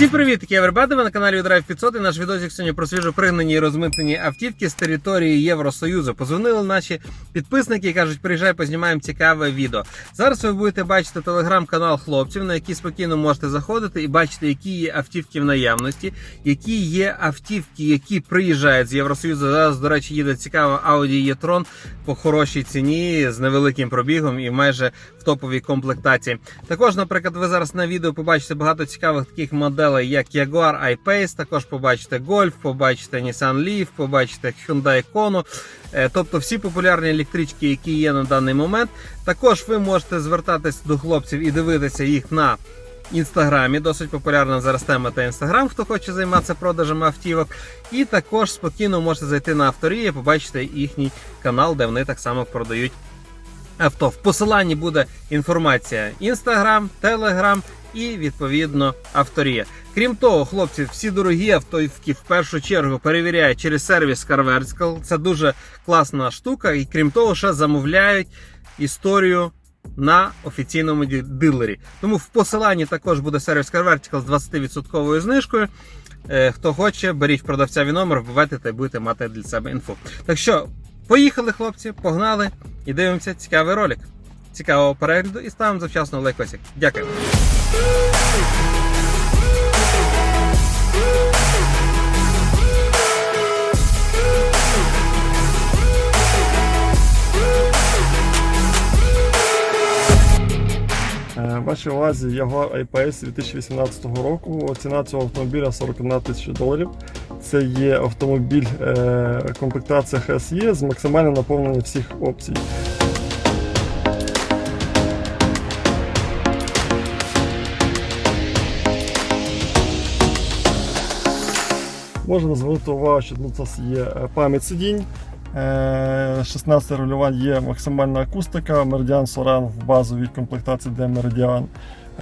Всім привіт, такі Авербеди, ви на каналі Drive 500 і наш відосик сьогодні про свіжо пригнані і розмитнені автівки з території Євросоюзу. Позвонили наші підписники і кажуть, приїжджай, познімаємо цікаве відео. Зараз ви будете бачити телеграм-канал хлопців, на який спокійно можете заходити і бачити, які є автівки в наявності, які є автівки, які приїжджають з Євросоюзу. Зараз, до речі, їде цікава Audi e-tron по хорошій ціні з невеликим пробігом і майже в топовій комплектації. Також, наприклад, ви зараз на відео побачите багато цікавих таких моделей, як Jaguar I-Pace, також побачите Golf, побачите Nissan Leaf, побачите Hyundai Kona. Е, Тобто всі популярні електрички, які є на даний момент. Також ви можете звертатись до хлопців і дивитися їх на інстаграмі. Досить популярна зараз тема та інстаграм, хто хоче займатися продажем автівок. І також спокійно можете зайти на авторія, побачити їхній канал, де вони так само продають авто. В посиланні буде інформація Інстаграм, Телеграм і відповідно авторія. Крім того, хлопці, всі дорогі автівки в першу чергу перевіряють через сервіс CarVertical. Це дуже класна штука. І крім того, ще замовляють історію на офіційному дилері. Тому в посиланні також буде сервіс CarVertical з 20% знижкою. Е, Хто хоче, беріть в продавцяві номер, вбивайте та будете мати для себе інфу. Так що, поїхали, хлопці, погнали і дивимося цікавий ролик. Цікавого перегляду і ставимо завчасно лайкосик. Дякую. Е, Вашій увазі Jaguar I-Pace 2018 року. Ціна цього автомобіля 41 тисяча доларів. Це є автомобіль е, комплектація HSE з максимальним наповненням всіх опцій. Можна звернути увагу, що тут у нас є е, пам'ять сидінь. Е, 16 рульовань є максимальна акустика, Meridian Soran в базовій комплектації, де Meridian.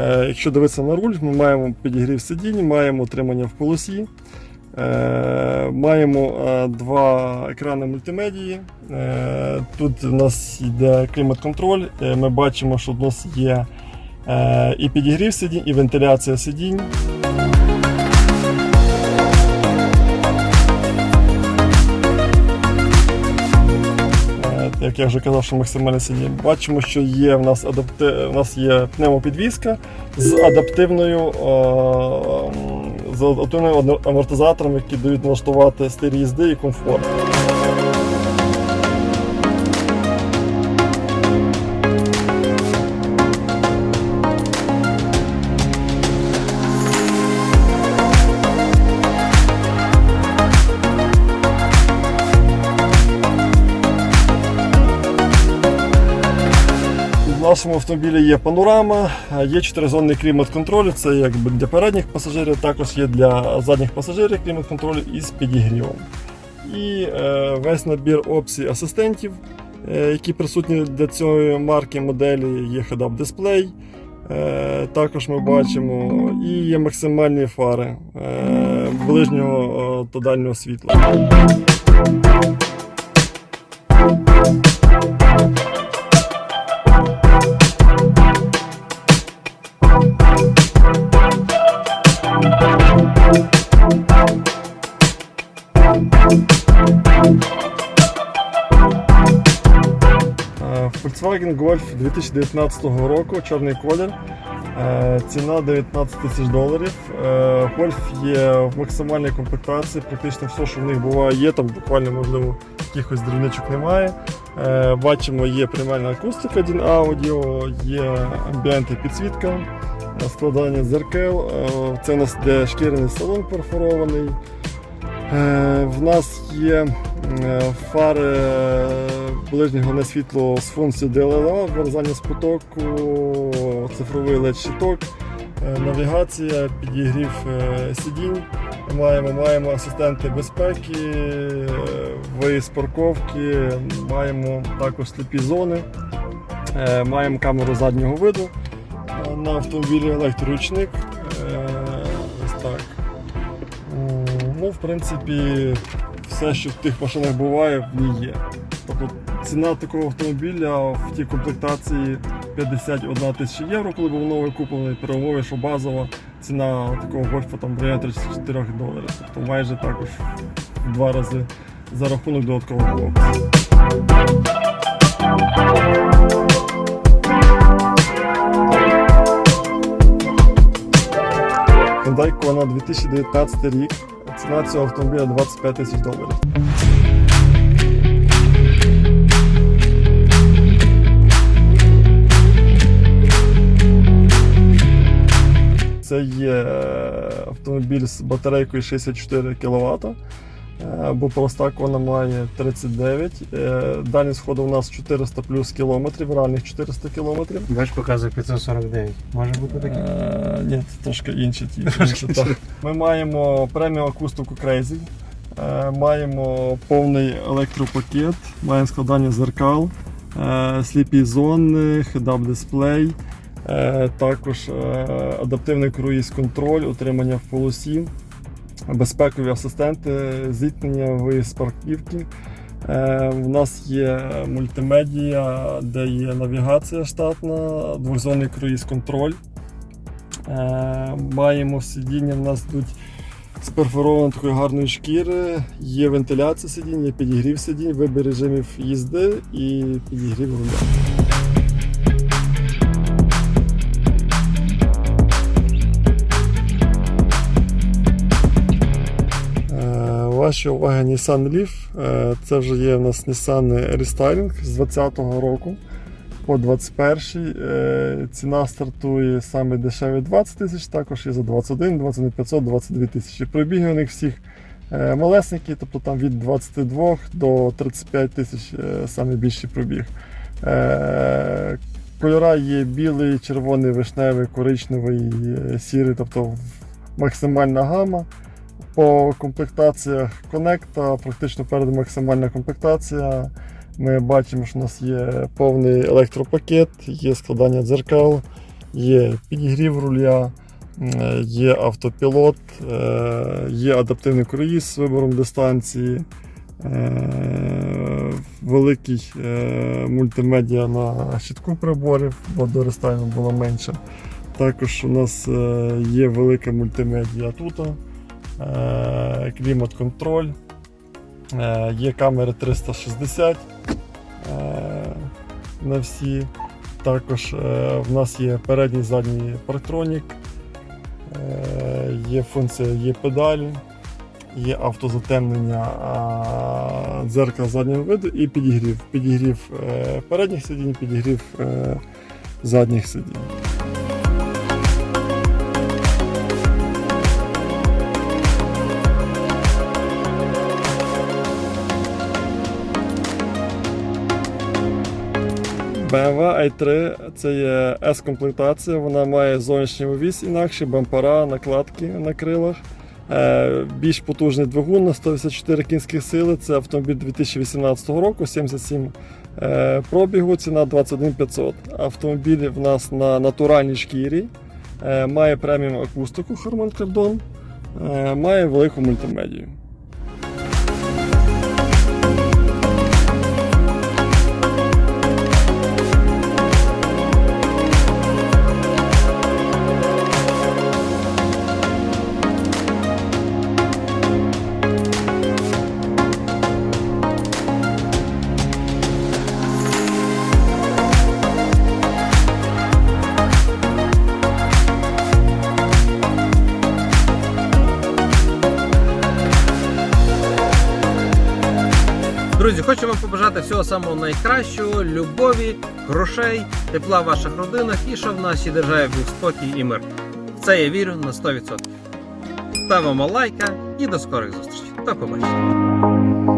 Е, Якщо дивитися на руль, ми маємо підігрів сидінь, маємо утримання в полосі, е, маємо е, два екрани мультимедії. Е, Тут у нас йде клімат-контроль. Е, Ми бачимо, що у нас є е, і підігрів сидінь, і вентиляція сидінь. Як я вже казав, що максимально сидіння. Бачимо, що є в нас адапти... в нас є пневмопідвізка з адаптивною е, з адаптивним амортизатором, які дають налаштувати стиль їзди і комфорт. Нашому автомобілі є панорама, е, є чотиризонний клімат-контроль. Це якби для передніх пасажирів, також є для задніх пасажирів клімат-контроль із підігрівом. І е, весь набір опцій асистентів, е, які присутні для цієї марки моделі, є head-up дисплей. Е, також ми бачимо і є максимальні фари е, ближнього е, та дальнього світла. Volkswagen Golf 2019 року, чорний колір. Е, Ціна 19 тисяч доларів. Е, Golf є в максимальній комплектації, практично все, що в них буває, є, там буквально, можливо, якихось дрібничок немає. Е, Бачимо, є приймальна акустика, один аудіо, є амбієнт підсвітка, складання дзеркал. Е, Це у нас де шкіряний салон перфорований. В нас є фари ближнє головне світло з функцією DLLA, вирізання з потоку, цифровий LED-щиток, е, навігація, підігрів е, сидінь. Маємо, маємо асистенти безпеки, е, виїзд парковки, маємо також сліпі зони, маємо камеру заднього виду на автомобілі електроручник. Так. Ну, в принципі, все, що в тих машинах буває, в ній є. Тобто ціна такого автомобіля в тій комплектації 51 тисяча євро, коли був новий куплений, при що базова ціна такого гольфа там в районі 34 доларів. Тобто майже також в два рази за рахунок додаткового блоку. Hyundai Kona 2019 рік. Ціна цього автомобіля 25 тисяч доларів. Це є е, автомобіль з батарейкою 64 кВт, бо проста кона має 39. Е, Дальність ходу у нас 400 плюс кілометрів, реальних 400 кілометрів. Бач, показує 549. Може бути таке? Е, Ні, це трошки інші ті. Ми маємо преміум акустику Crazy, е, маємо повний електропакет, маємо складання зеркал, е, сліпі зони, head-up дисплей, е, також е, адаптивний круїз контроль, утримання в полосі, безпекові асистенти, зіткнення виїзд з парківки. Е, У нас є мультимедія, де є навігація штатна, двохзонний круїз контроль. Е, Маємо сидіння, в нас йдуть з такої гарної шкіри, є вентиляція сидінь, є підігрів сидінь, вибір режимів їзди і підігрів руля. Е, Ваші уваги Nissan Leaf. Е, Це вже є в нас Nissan Restyling з 2020 року по 21 е, ціна стартує саме дешеві 20 тисяч, також і за 21, 21 500, 22 тисячі. Пробіги у них всіх е, малесенькі, тобто там від 22 до 35 тисяч саме більший пробіг. Кольора є білий, червоний, вишневий, коричневий, сірий, тобто максимальна гама. По комплектаціях конекта практично перед максимальна комплектація. Ми бачимо, що у нас є повний електропакет, є складання дзеркал, є підігрів руля, є автопілот, е, є адаптивний круїз з вибором дистанції, е, великий е, мультимедіа на щитку приборів, бо до рестайлу було менше. Також у нас є велика мультимедіа тут, клімат-контроль, е, є камери 360 е, на всі. Також е, в нас є передній задній парктронік, е, є функція, є педалі, є автозатемнення дзеркала заднього виду і підігрів. Підігрів е, передніх сидінь, підігрів е, задніх сидінь. BMW i3 це є S-комплектація, вона має зовнішній увіс інакше, бампера, накладки на крилах. Е, Більш потужний двигун на 184 кінських сили. Це автомобіль 2018 року, 77 е, пробігу, ціна 21 500. Автомобіль в нас на натуральній шкірі, е, має преміум акустику Harman Kardon, має велику мультимедію. Друзі, хочу вам побажати всього самого найкращого, любові, грошей, тепла в ваших родинах і щоб в нашій державі був спокій і мир. В це я вірю на 100%. Ставимо лайка і до скорих зустрічей. До побачення.